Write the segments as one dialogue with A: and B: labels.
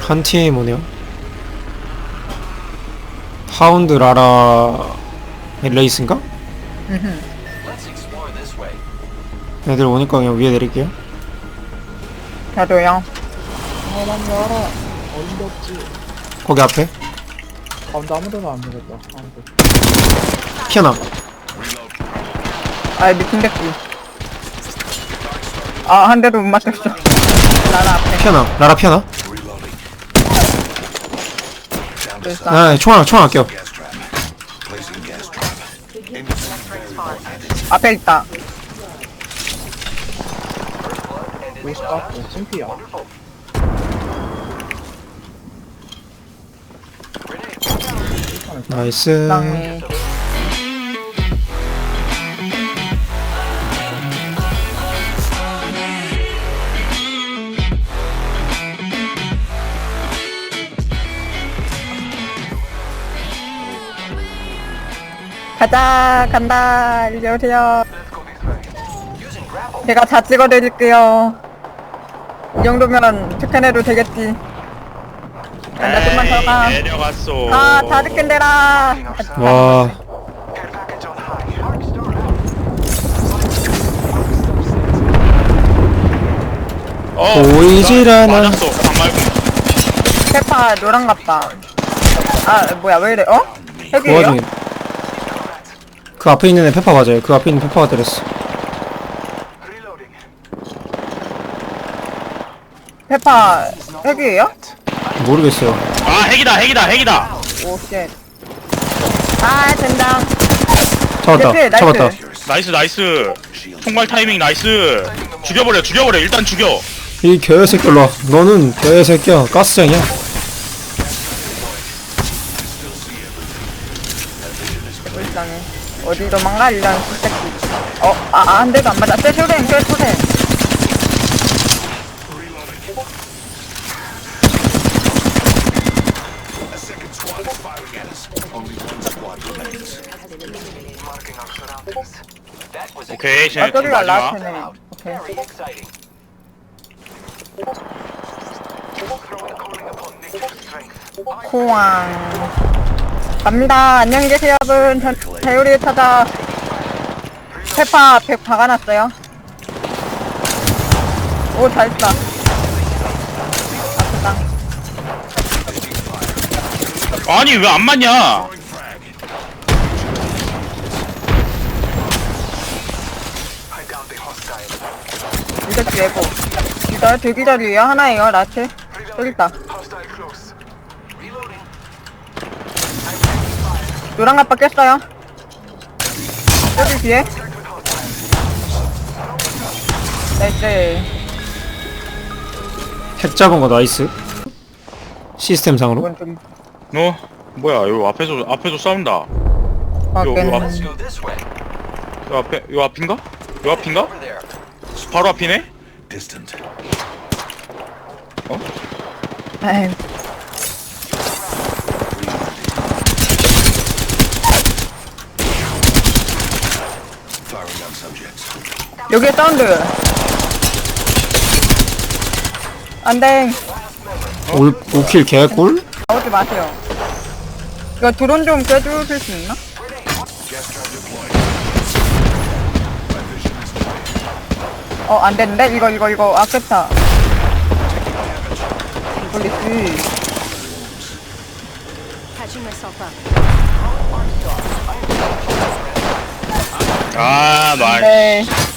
A: 한팀 오네요. 하운드 라라 레이스인가? 애들 오니까 그냥 위에 내릴게요.
B: 아, 난 알아. 어림도 없지.
A: 거기 앞에
B: 가운데 아무데나 안 되겠다. 아무도.
A: 피아나.
C: 아, 미친 새끼. 아, 한 대도 못 맞췄어. 나라 앞에.
A: 피아나. 라라 피아나. 아, 총알 총알
D: trap.
C: 앞에 있다.
A: 나이스.
C: 땅에. 가자, 간다. 이제 오세요. 제가 다 찍어드릴게요. 이 정도면 특혜내도 되겠지. 간다, 좀만 더 가.
E: 내려갔어.
C: 아, 다 듣겠네라.
A: 와.
E: 어,
A: 보이질
E: 나-
A: 않아.
E: 맞았어.
C: 페파 노랑 같다. 아, 뭐야, 왜 이래, 어?
A: 그
C: 핵이에요?
A: 와중에 그 앞에 있는 애 페파 맞아요. 그 앞에 있는 페파가 때렸어.
C: 페파 핵이에요?
A: 모르겠어요.
E: 아, 핵이다, 핵이다, 핵이다.
C: 오, 쉣. 아, 된다.
A: 잡았다.
C: 나이스.
A: 잡았다.
E: 나이스, 나이스. 총괄 타이밍 나이스. 죽여버려, 죽여버려. 일단 죽여.
A: 이 개새끼 일로 와. 너는 개새끼야. 가스장이야.
C: 불쌍해. 어디 도망가, 이런 새끼. 어, 아, 아, 한 대도 안 맞아.
D: That was
E: 오케이,
C: 아,
E: 쟤
C: 저기가
E: 마지막.
C: 오케이.
D: very exciting. Throwing calling upon nature's strength.
C: 호황. 갑니다. 안녕히 계세요, 여러분. 전 배우리 찾아. 페파 100 박아놨어요. 오, 잘했다. 아프다.
E: 아니, 왜 안 맞냐?
D: Hostile.
C: 이제 예고. 기다려, 대기자리에요. 하나예요, 라체. 여기 있다.
D: Hostile close.
C: 노랑 아빠 깼어요. 여기 뒤에. 나이스.
A: 핵 잡은 거 나이스. 시스템상으로.
C: 이건 좀
E: 너, 뭐야, 요 앞에서, 앞에서 싸운다. 요, 요, 앞,
C: 바뀌는.
D: Go this way.
E: 요 앞에, 요 앞인가? 요 앞인가?
D: Over there.
E: 바로 앞이네?
D: Distant.
C: 아이, 여기에 사운드. 안 돼.
A: 올 5킬 개꿀?
C: 나오지 마세요. 이거 드론 좀 껴주실 수 있나? 어, 안 되는데? 이거, 이거, 이거, 아꼈다. 이걸리지.
E: 아, 나이스.
C: 네.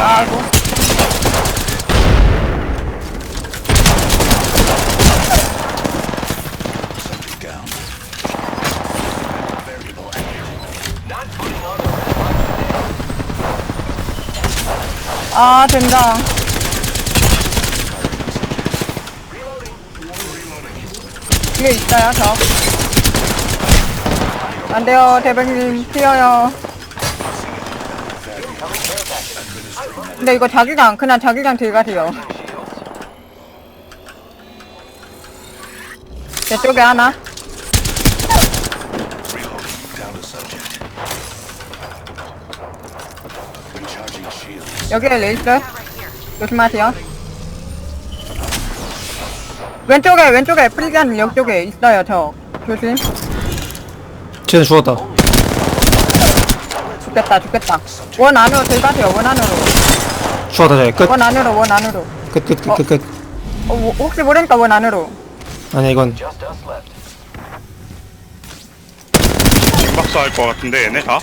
C: 아이고. 아, 된다. 뒤에 있어요, 저. 안 돼요, 대백님. 튀어요. 근데 이거 자기장, 그냥 자기장 들어가세요. 제 쪽에 하나. 여기에 레이스. 조심하세요. 왼쪽에 왼쪽에 프리지안 옆쪽에 있어요 저 조심
A: 쟤는 죽었다
C: 죽겠다 죽겠다. 원 안으로 들어가세요 원 안으로.
A: 죽었다 쟤끝.
C: 원 안으로 원 안으로.
A: 끝 끝 끝 끝 끝.
C: 어, 뭐, 혹시 모르니까 원 안으로.
A: 아니야 이건.
D: Just us left.
E: 박사 할 것 같은데 얘네 다.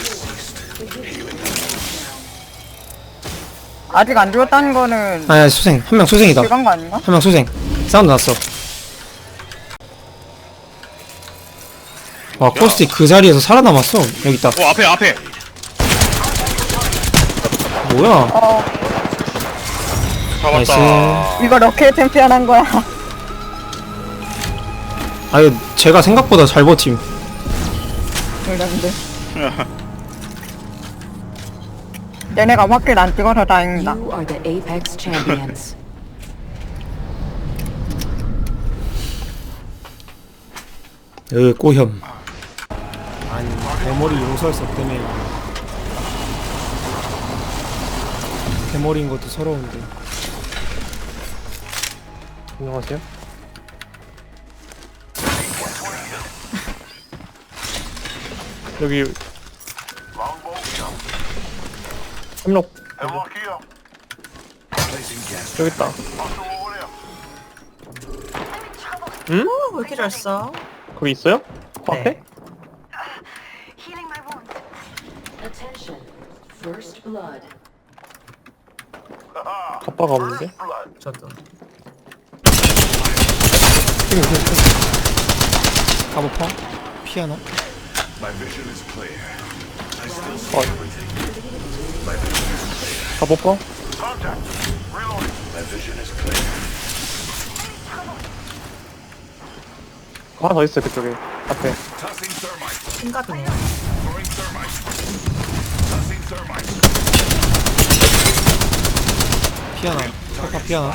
C: 아직 안 죽었다는 거는
A: 아니야 수생. 한 명 수생이다.
C: 들어간 거 아닌가?
A: 한 명 수생. 사운드 났어. 와 코스틱 그 자리에서 살아남았어. 여기 있다.
E: 어 앞에 앞에.
A: 뭐야?
C: 어
E: 잡았다.
C: 이거 로켓 챔피언 한 거야.
A: 아유 제가 생각보다 잘 버팀.
C: 이런데. 얘네가 확킬 안 찍어서 다행이다.
F: You are the Apex champions.
A: 여기 꼬혐. 아니 대머리 용서할수 때문에 대머리인 것도 서러운데
B: 안녕하세요. 여기 삼록 여기 있다.
G: 왜 이렇게 잘 써?
B: 거기 있어요? 그
G: 네.
B: 앞에?
F: Attention. First blood.
B: 갑바가 없는데?
G: 저도.
A: 가보펑 피아노
D: is clear.
B: 하나 더 있어요 그쪽에 앞에.
D: Tossing thermite.
G: 킹갑
A: 피아노 페파 피아노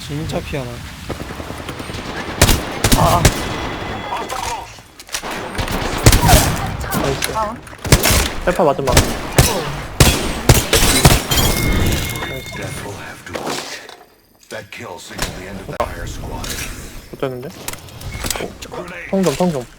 A: 진짜 피아노
B: 나이스. 페파 마지막.
D: Death will have to wait. That kill signaled the end of the entire squad.
B: 붙었는데?
D: Grenade.
B: 통점 통점.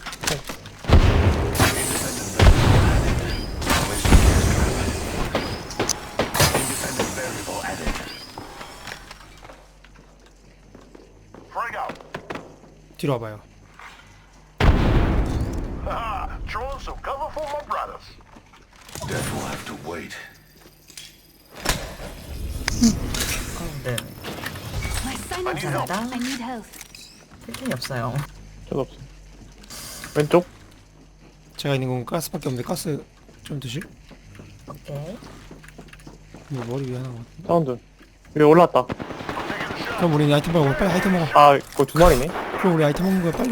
A: 뒤로 와봐요
D: Throwing some cover for my brothers. Death will have to wait.
G: 네. 감사합니다.
H: I need help.
G: 필통이 없어요.
B: 저도 없어. 왼쪽?
A: 제가 있는 건 가스밖에 없는데 가스 좀 드실?
G: 오케이.
A: 뭐 머리 위에 하나 같은데
B: 사운드. 위에 올라왔다.
A: 그럼 우리 아이템 먹어 빨리 아이템 먹어
B: 아 이거 두 마리네.
A: 그럼 우리 아이템 먹는 거야 빨리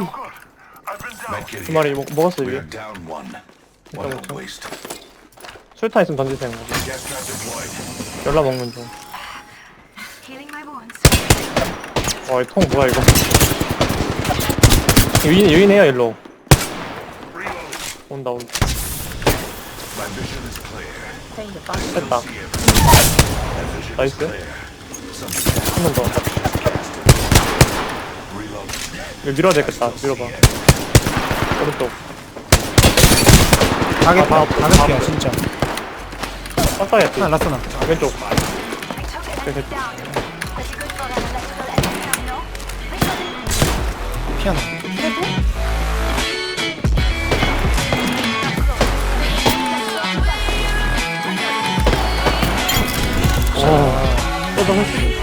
B: 두. 마리 먹, 먹었어
D: waste.
B: 술탄 있으면 던지세요. 연락 먹는 중.
H: Healing my wounds.
B: 와, 이 통 뭐야 이거? 유인 유인해요 일로. 온다 온다. 됐다. 나이스. 한 번 더. 이거 밀어야 되겠다. 밀어봐. 오른쪽.
A: 가겠다
B: 아, 아,
A: 가겠다
B: 아,
A: 진짜
B: 빡빡이 했지.
A: 하나 라스나
B: 왼쪽.
H: No?
A: 피아노
B: 또더 훨씬.